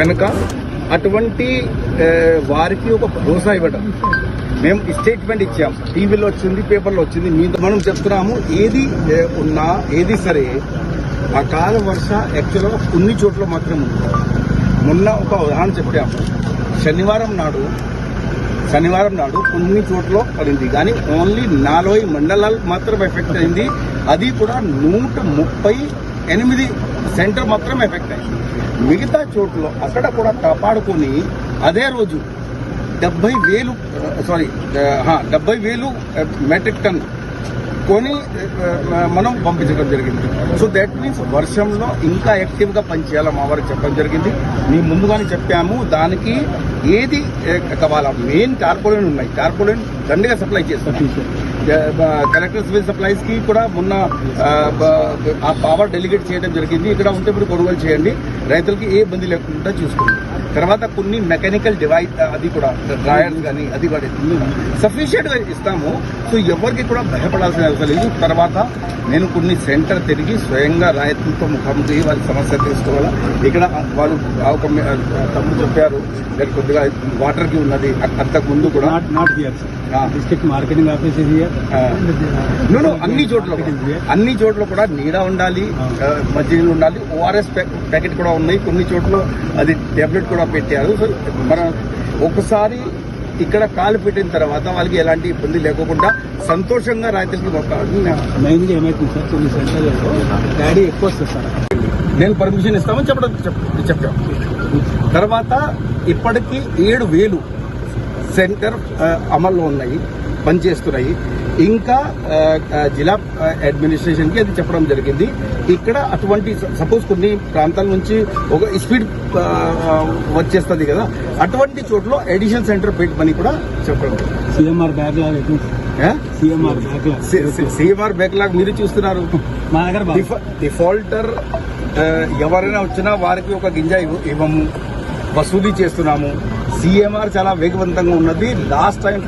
కనుక అటువంటి వారికి ఒక భరోసా ఇవ్వడం మేము స్టేట్మెంట్ ఇచ్చాం. టీవీలో వచ్చింది పేపర్లో వచ్చింది మీ మనం చెప్తున్నాము. ఏది ఉన్నా ఏది సరే అకాల వర్ష యాక్చువల్గా కొన్ని చోట్ల మాత్రం ఉంది. మొన్న ఒక ఉదాహరణ చెప్పాము. శనివారం నాడు శనివారం నాడు కొన్ని చోట్ల పడింది. కానీ ఓన్లీ నలభై మండలాలు మాత్రం ఎఫెక్ట్ అయింది. అది కూడా నూట ముప్పై ఎనిమిది సెంటర్ మాత్రం ఎఫెక్ట్ అయింది మిగతా చోట్ల అక్కడ కూడా కాపాడుకొని అదే రోజు డెబ్బై వేలు సారీ డెబ్బై వేలు మెట్రిక్ టన్ కొని మనం పంపించడం జరిగింది. సో దట్ మీన్స్ వర్షంలో ఇంకా యాక్టివ్గా పనిచేయాలి మా వారికి చెప్పడం జరిగింది. మేము ముందుగానే చెప్పాము దానికి ఏది ఏ, కావాలా మెయిన్ టార్పోలిన్ ఉన్నాయి. టార్పోలిన్ దండిగా సప్లై చేస్తాం. కలెక్టర్ సివిల్ సప్లైస్కి కూడా మొన్న ఆ, ఆ పవర్ డెలిగేట్ చేయడం జరిగింది. ఇక్కడ ఉంటే ఇప్పుడు కొనుగోలు చేయండి. రైతులకి ఏ ఇబ్బంది లేకుండా చూసుకోండి. తర్వాత కొన్ని మెకానికల్ డివైస్ అది కూడా డ్రాయర్స్ కానీ అది కూడా సఫిషియెంట్గా ఇస్తాము. సో ఎవరికి కూడా భయపడాల్సిన అవసరం లేదు. తర్వాత నేను కొన్ని సెంటర్ తిరిగి స్వయంగా రైతులతో ముఖాముఖి వారి సమస్య తెలుసుకోవాలా? ఇక్కడ వాళ్ళు ఒక తమ్ముడు చెప్పారు. ఇక్కడ కొద్దిగా వాటర్కి ఉన్నది. అంతకు ముందు కూడా. Office is here. నూనె అన్ని చోట్ల అన్ని చోట్ల కూడా నీడ ఉండాలి. మజ్జిగ ఉండాలి. ఓఆర్ఎస్ ప్యాకెట్ కూడా ఉన్నాయి కొన్ని చోట్ల. అది టాబ్లెట్ కూడా పెట్టారు. సో మనం ఒకసారి ఇక్కడ కాలు పెట్టిన తర్వాత వాళ్ళకి ఎలాంటి ఇబ్బంది లేకుండా సంతోషంగా రైతులకి ఏమైతుంది సార్? కొన్ని సెంటర్లలో డాడీ ఎక్కువ వస్తుంది సార్. నేను పర్మిషన్ ఇస్తామని చెప్పడం చెప్- చెప్పాం. తర్వాత ఇప్పటికీ ఏడు వేలు సెంటర్ అమల్లో ఉన్నాయి. పనిచేస్తున్నాయి ఇంకా జిల్లా అడ్మినిస్ట్రేషన్కి అది చెప్పడం జరిగింది. ఇక్కడ అటువంటి సపోజ్ కొన్ని ప్రాంతాల నుంచి ఒక స్పీడ్ వచ్చేస్తుంది కదా అటువంటి చోట్ల ఎడిషన్ సెంటర్ పెట్టమని కూడా చెప్పడం. సిఎంఆర్ బ్యాక్ లాగ్ ఎట్లుంది ఆ? CMR backlog C- C- CMR backlog మీరు చూస్తున్నారు. మా దగ్గర డిఫాల్టర్ ఎవరైనా వచ్చినా వారికి ఒక గింజ ఇవ్వ- ఇవ్వము. వసూలు చేస్తున్నాము. సిఎంఆర్ చాలా వేగవంతంగా ఉన్నది. లాస్ట్ టైం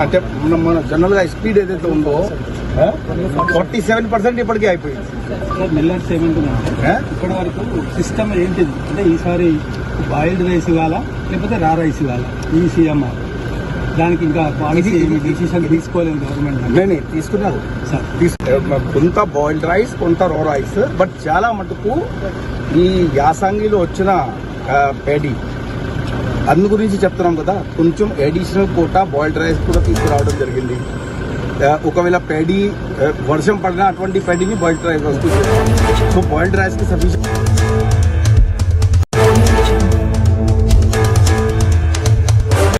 అంటే మన- మన జనరల్గా స్పీడ్ ఏదైతే ఉందో ఫార్టీ సెవెన్ పర్సెంట్ ఇప్పటికీ అయిపోయింది. మిల్లర్స్? ఇప్పటి వరకు సిస్టమ్ ఏంటిది? అంటే ఈసారి బాయిల్డ్ రైస్ ఇవ్వాలా? లేకపోతే రా రైస్ ఇవ్వాలా? ఈ సిఎంఆర్ దానికి ఇంకా పాలసీ డిసిషన్ తీసుకోలేదు గవర్నమెంట్ నేనే తీసుకున్నారు. కొంత బాయిల్డ్ రైస్ కొంత రో రైస్ బట్ చాలా మటుకు ఈ యాసంగిలో వచ్చిన పేడి అందు గురించి చెప్తున్నాం కదా కొంచెం అడిషనల్ కోటా బాయిల్డ్ రైస్ కూడా తీసుకురావడం జరిగింది. ఆ, ఒకవేళ పేడి ఆ, వర్షం పడినా అటువంటి పేడిని బాయిల్డ్ రైస్ వస్తుంది. సో బాయిల్డ్ రైస్కి సఫిషియెంట్